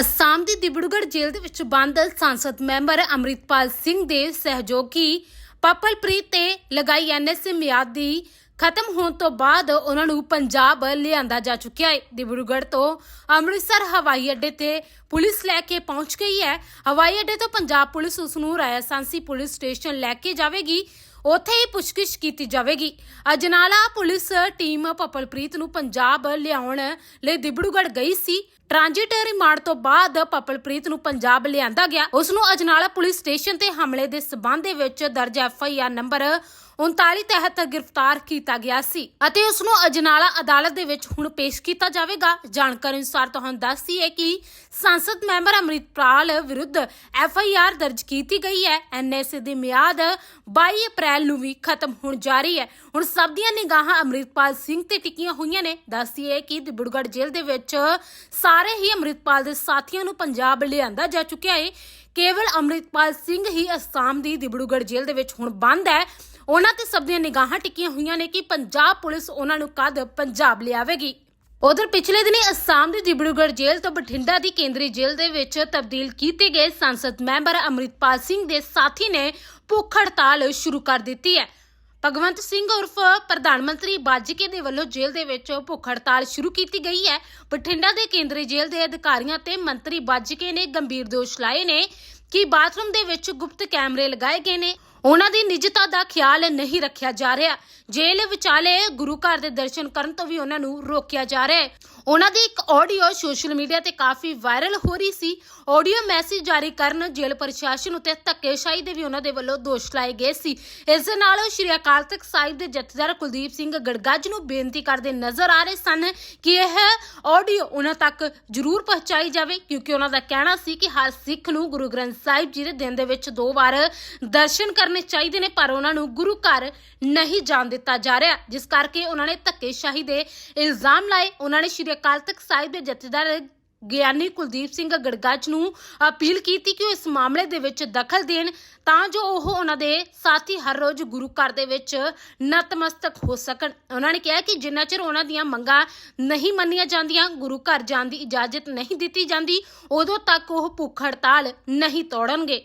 ਅਸਾਮ ਦੀ ਦਿਬੜੂਗੜ੍ਹ ਜੇਲ੍ਹ ਦੇ ਵਿੱਚ ਬੰਦ ਸੰਸਦ ਮੈਂਬਰ ਅੰਮ੍ਰਿਤਪਾਲ ਸਿੰਘ ਦੇ ਸਹਿਯੋਗੀ ਪਪਲਪ੍ਰੀਤ ਤੇ ਲਗਾਈ ਐਨਐਸਏ ਮਿਆਦ ਦੀ ਖਤਮ ਹੋਣ ਤੋਂ ਬਾਅਦ ਉਹਨਾਂ ਨੂੰ ਪੰਜਾਬ ਲਿਆਂਦਾ ਜਾ ਚੁੱਕਿਆ ਹੈ। ਦਿਬੜੂਗੜ੍ਹ ਤੋਂ ਅੰਮ੍ਰਿਤਸਰ ਹਵਾਈ ਅੱਡੇ ਤੇ ਪੁਲਿਸ ਲੈ ਕੇ ਪਹੁੰਚ ਗਈ ਹੈ। ਹਵਾਈ ਅੱਡੇ ਤੋਂ ਪੰਜਾਬ ਪੁਲਿਸ ਉਸ ਨੂੰ ਰਾਇਸਾਂਸੀ ਪੁਲਿਸ ਸਟੇਸ਼ਨ ਲੈ ਕੇ ਜਾਵੇਗੀ। ਉੱਥੇ ਹੀ ਪੁੱਛਗਿੱਛ ਕੀਤੀ ਜਾਵੇਗੀ। ਅਜਨਾਲਾ ਪੁਲਿਸ ਟੀਮ ਪਪਲਪ੍ਰੀਤ ਨੂੰ ਪੰਜਾਬ ਲਿਆਉਣ ਲਈ ਦਿਬੜੂਗੜ੍ਹ ਗਈ ਸੀ। ਟ੍ਰਾਂਜਿਟ ਰਿਮਾਂਡ ਤੋਂ ਬਾਅਦ ਪਪਲਪ੍ਰੀਤ ਨੂੰ ਪੰਜਾਬ ਲਿਆਂਦਾ ਗਿਆ। ਉਸ ਨੂੰ ਅਜਨਾਲਾ ਪੁਲਿਸ ਸਟੇਸ਼ਨ ਤੇ ਹਮਲੇ ਦੇ ਸਬੰਧ ਦੇ ਵਿੱਚ ਦਰਜ ਆਰ ਨੰਬਰ 39 ਤਹਿਤ ਗ੍ਰਿਫਤਾਰ ਕੀਤਾ ਗਿਆ ਸੀ ਅਤੇ ਉਸ ਨੂੰ ਅਜਨਾਲਾ ਅਦਾਲਤ ਦੇ ਵਿੱਚ ਹੁਣ ਪੇਸ਼ ਕੀਤਾ ਜਾਵੇਗਾ। ਜਾਣਕਾਰੀ ਅਨੁਸਾਰ ਤੁਹਾਨੂੰ ਦੱਸੀ ਹੈ ਕਿ ਸੰਸਦ ਮੈਂਬਰ ਅੰਮ੍ਰਿਤਪਾਲ ਵਿਰੁੱਧ ਐਫਆਈਆਰ ਦਰਜ ਕੀਤੀ ਗਈ ਹੈ। ਐਨਐਸਏ ਦੀ ਮਿਆਦ 22 ਅਪ੍ਰੈਲ ਨੂੰ ਵੀ ਖਤਮ ਹੋਣ ਜਾ ਰਹੀ ਹੈ। ਹੁਣ ਸਭ ਦੀਆਂ ਨਿਗਾਹਾਂ ਅੰਮ੍ਰਿਤਪਾਲ ਸਿੰਘ ਤੇ ਟਿਕੀਆਂ ਹੋਈਆਂ ਨੇ। ਦੱਸਦੀ ਹੈ ਕਿ ਦਿਬੜਗੜ੍ਹ ਜੇਲ੍ਹ ਦੇ ਵਿੱਚ ਸਾਰੇ ਹੀ ਅੰਮ੍ਰਿਤਪਾਲ ਦੇ ਸਾਥੀਆਂ ਨੂੰ ਪੰਜਾਬ ਲਿਆਂਦਾ ਜਾ ਚੁੱਕਿਆ ਹੈ। ਕੇਵਲ ਅੰਮ੍ਰਿਤਪਾਲ ਸਿੰਘ ਹੀ ਅਸਾਮ ਦੀ ਦਿਬੜੂਗੜ੍ਹ ਜੇਲ੍ਹ ਦੇ ਵਿੱਚ ਹੁਣ ਬੰਦ ਹੈ। ਉਹਨਾਂ ਤੇ ਸਭ ਦੀਆਂ ਨਿਗਾਹਾਂ ਟਿਕੀਆਂ ਹੋਈਆਂ ਨੇ ਕਿ ਪੰਜਾਬ ਪੁਲਿਸ ਉਹਨਾਂ ਨੂੰ ਕਦ ਪੰਜਾਬ ਲਿਆਵੇਗੀ ਉਧਰ ਪਿਛਲੇ ਦਿਨੀ ਅਸਾਮ ਦੀ ਦਿਬੜੂਗੜ੍ਹ ਜੇਲ੍ਹ ਤੋਂ ਬਠਿੰਡਾ ਦੀ ਕੇਂਦਰੀ ਜੇਲ੍ਹ ਦੇ ਵਿੱਚ ਤਬਦੀਲ ਕੀਤੇ ਗਏ ਸੰਸਦ ਮੈਂਬਰ ਅੰਮ੍ਰਿਤਪਾਲ ਸਿੰਘ ਦੇ ਸਾਥੀ ਨੇ ਭੁੱਖ ਹੜਤਾਲ ਸ਼ੁਰੂ ਕਰ ਦਿੱਤੀ ਹੈ। ਭਗਵੰਤ ਸਿੰਘ ਉਰਫ ਪ੍ਰਧਾਨ ਮੰਤਰੀ ਬਾਜਕੇ ਦੇ ਵੱਲੋਂ ਜੇਲ੍ਹ ਦੇ ਵਿੱਚ ਭੁੱਖ ਹੜਤਾਲ ਸ਼ੁਰੂ ਕੀਤੀ ਗਈ ਹੈ। ਬਠਿੰਡਾ ਦੇ ਕੇਂਦਰੀ ਜੇਲ੍ਹ ਦੇ ਅਧਿਕਾਰੀਆਂ ਤੇ ਮੰਤਰੀ ਬਾਜਕੇ ਨੇ ਗੰਭੀਰ ਦੋਸ਼ ਲਾਏ ਨੇ ਕਿ ਬਾਥਰੂਮ ਦੇ ਵਿੱਚ ਗੁਪਤ ਕੈਮਰੇ ਲਗਾਏ ਗਏ ਨੇ। ਉਹਨਾਂ ਦੀ ਨਿਜਤਾ ਦਾ ਖਿਆਲ ਨਹੀਂ ਰੱਖਿਆ ਜਾ ਰਿਹਾ। ਜੇਲ੍ਹ ਵਿਚਾਲੇ ਗੁਰੂ ਘਰ ਦੇ ਦਰਸ਼ਨ ਕਰਨ ਤੋਂ ਵੀ ਉਹਨਾਂ ਨੂੰ ਰੋਕਿਆ ਜਾ ਰਿਹਾ ਹੈ। ਉਹਨਾਂ ਦੀ ਇੱਕ ਆਡੀਓ ਸੋਸ਼ਲ ਮੀਡੀਆ ਤੇ ਕਾਫੀ ਵਾਇਰਲ ਹੋ ਰਹੀ ਸੀ। ਆਡੀਓ ਮੈਸੇਜ ਜਾਰੀ ਕਰਨ ਜੇਲ੍ਹ ਪ੍ਰਸ਼ਾਸਨ ਉਤੇ ਧੱਕੇਸ਼ਾਹੀ ਦੇ ਵੀ ਉਹਨਾਂ ਦੇ ਵੱਲੋਂ ਦੋਸ਼ ਲਾਏ ਗਏ ਸੀ। ਇਸ ਦੇ ਨਾਲ ਉਹ ਸ਼੍ਰੀ ਅਕਾਲ ਤਖਤ ਸਾਹਿਬ ਦੇ ਜਥੇਦਾਰ ਕੁਲਦੀਪ ਸਿੰਘ ਗੜਗੱਜ ਨੂੰ ਬੇਨਤੀ ਕਰਦੇ ਨਜ਼ਰ ਆ ਰਹੇ ਸਨ ਕਿ ਇਹ ਆਡੀਓ ਉਹਨਾਂ ਤੱਕ ਜ਼ਰੂਰ ਪਹੁੰਚਾਈ ਜਾਵੇ, ਕਿਉਂਕਿ ਉਹਨਾਂ ਦਾ ਕਹਿਣਾ ਸੀ ਕਿ ਹਰ ਸਿੱਖ ਨੂੰ ਗੁਰੂ ਗ੍ਰੰਥ ਸਾਹਿਬ ਜੀ ਦੇ ਦਿਨ ਦੇ ਵਿੱਚ ਦੋ ਵਾਰ ਦਰਸ਼ਨ ਕਰਨੇ ਚਾਹੀਦੇ ਨੇ, ਪਰ ਉਹਨਾਂ ਨੂੰ ਗੁਰੂ ਘਰ ਨਹੀਂ ਜਾਣ ਦਿੱਤਾ ਜਾ ਰਿਹਾ। ਜਿਸ ਕਰਕੇ ਉਹਨਾਂ ਨੇ ਧੱਕੇਸ਼ਾਹੀ ਦੇ ਇਲਜ਼ਾਮ ਲਾਏ। ਉਹਨਾਂ ਨੇ ਸ਼੍ਰੀ ਅਕਾਲ ਤਖਤ ਸਾਹਿਬ ਦੇ ਜਥੇਦਾਰ ਗਿਆਨੀ ਕੁਲਦੀਪ ਸਿੰਘ ਗੜਗੱਜ ਨੂੰ ਅਪੀਲ ਕੀਤੀ ਕਿ ਉਹ ਇਸ ਮਾਮਲੇ ਦੇ ਵਿੱਚ ਦਖਲ ਦੇਣ, ਤਾਂ ਜੋ ਉਹ ਉਹਨਾਂ ਦੇ ਸਾਥੀ ਹਰ ਰੋਜ਼ ਗੁਰੂ ਘਰ ਦੇ ਵਿੱਚ ਨਤਮਸਤਕ ਹੋ ਸਕਣ। ਉਹਨਾਂ ਨੇ ਕਿਹਾ ਕਿ ਜਿੰਨਾ ਚਿਰ ਉਹਨਾਂ ਦੀਆਂ ਮੰਗਾਂ ਨਹੀਂ ਮੰਨੀਆਂ ਜਾਂਦੀਆਂ, ਗੁਰੂ ਘਰ ਜਾਣ ਦੀ ਇਜਾਜ਼ਤ ਨਹੀਂ ਦਿੱਤੀ ਜਾਂਦੀ, ਉਦੋਂ ਤੱਕ ਉਹ ਭੁੱਖ ਹੜਤਾਲ ਨਹੀਂ ਤੋੜਨਗੇ।